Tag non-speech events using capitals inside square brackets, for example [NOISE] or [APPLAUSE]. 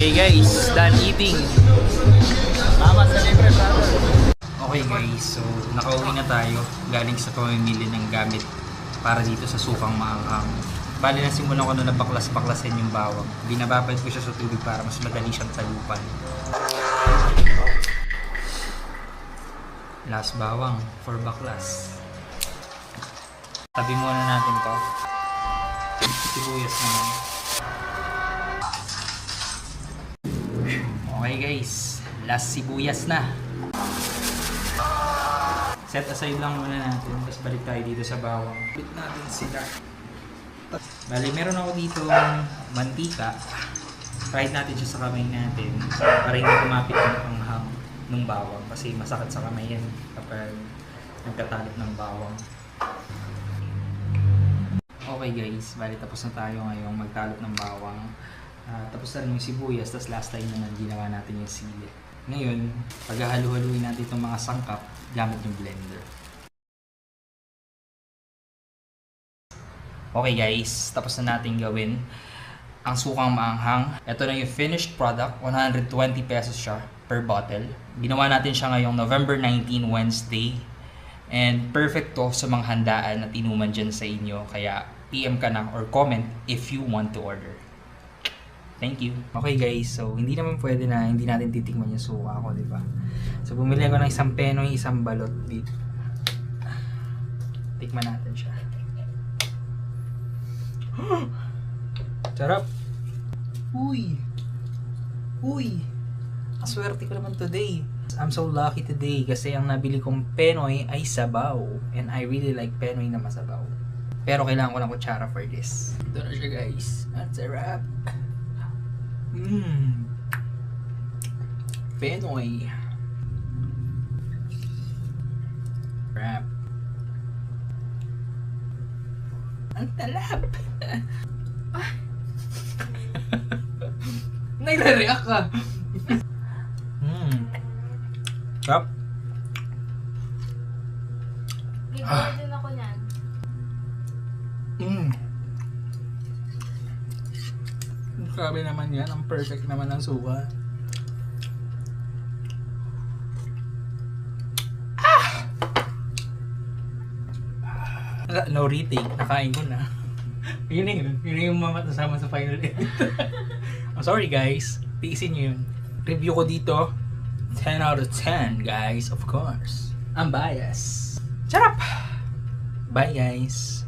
Hey guys, done eating. Tama sa libre, brother. Okay guys, so nakauwi na tayo galing sa pamimili ng gamit para dito sa sukang maanghang. Bali na simulan ko na nabaklas-baklasin yung bawang. Binababad ko siya sa tubig para mas madali siyang talupan. Last bawang for baklas. Tabi muna natin to. Sibuyas naman. Okay guys, last sibuyas na. Set aside lang muna natin, tapos balik tayo dito sa bawang. Bit natin sila. Bali, meron ako dito mantika. Fried natin siya sa kamay natin para hindi kumapit yung anghang ng bawang kasi masakit sa kamay yan kapag nagkatalip ng bawang. Okay guys, bali tapos na tayo ngayong magtalop ng bawang. Tapos na rin yung sibuyas, tapos last time na ginawa natin yung sili. Ngayon, paghahalu-haluin natin itong mga sangkap gamit yung blender. Okay guys, tapos na natin gawin ang sukang maanghang. Ito na yung finished product, 120 pesos siya per bottle. Ginawa natin siya ngayong November 19, Wednesday. And perfect to sa mga handaan at inuman dyan sa inyo. Kaya PM ka na or comment if you want to order. Thank you. Okay guys, so hindi naman pwede na hindi natin titikman yung suka ko, di ba? So bumili ako ng isang penoy, isang balot dito. Tikman natin siya. [GASPS] Sarap. Uy. Uy. Aswerte ko naman today. I'm so lucky today kasi ang nabili kong penoy ay sabaw. And I really like penoy na masabaw. Pero kailangan ko ng kutsara for this. Ito na siya guys. Ang sarap. Mmm. Penoy. Crap. Ang talap. [LAUGHS] Nagre-react ka. Mmm. Sarap. Bibili din ako niyan. Mmm. Grabe naman yan. Ang perfect naman ng suka. Ah! No retake. Nakain ko na. [LAUGHS] yun na yun. Yun na yung mamatasama sa final [LAUGHS] edit. I'm sorry guys. Tiisin nyo yun. Review ko dito. 10 out of 10 guys. Of course. I'm biased. Up! Bye guys.